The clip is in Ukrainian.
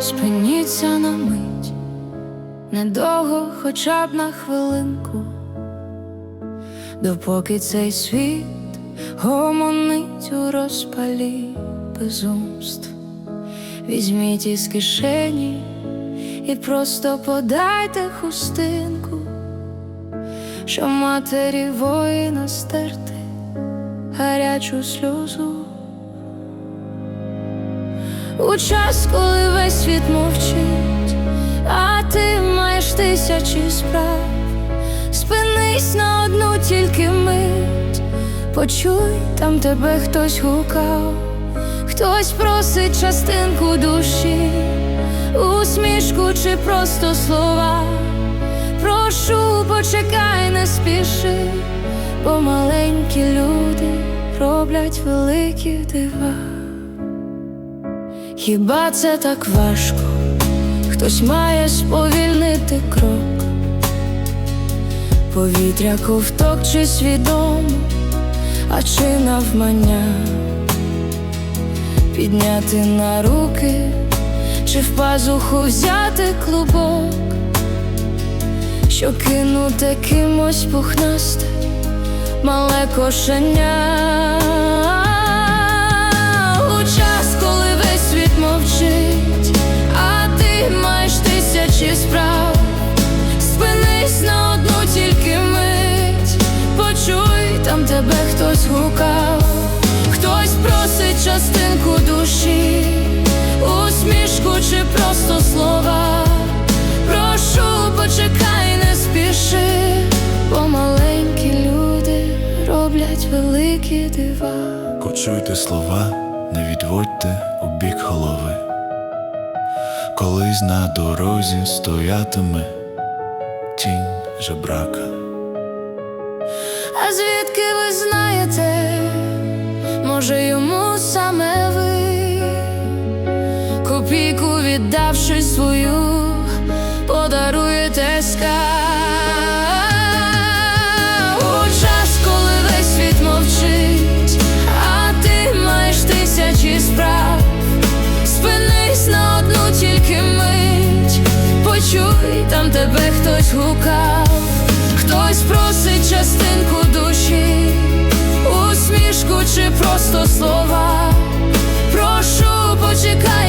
Спиніться на мить, недовго, хоча б на хвилинку, допоки цей світ гомонить у розпалі безумств. Візьміть із кишені і просто подайте хустинку, що матері воїна стерти гарячу сльозу. У час, коли весь світ мовчить, а ти маєш тисячі справ, спинись на одну тільки мить, почуй, там тебе хтось гукав, хтось просить частинку душі, усмішку чи просто слова. Прошу, почекай, не спіши, бо маленькі люди роблять великі дива. Хіба це так важко? Хтось має сповільнити крок, повітря ковток чи свідомо, а чи навмання? Підняти на руки, чи в пазуху взяти клубок, що кинути кимось пухнасте, мале кошеня душі, усмішку чи просто слова. Прошу, почекай, не спіши, бо маленькі люди роблять великі дива. Почуйте слова, не відводьте у бік голови. Колись на дорозі стоятиме тінь жебрака. А звідки ви знаєте, віддавши свою, подаруєте скарб У час, коли весь світ мовчить, а ти маєш тисячі справ, спинись на одну тільки мить, почуй, там тебе хтось гукав, хтось просить частинку душі, усмішку чи просто слова. Прошу, почекай,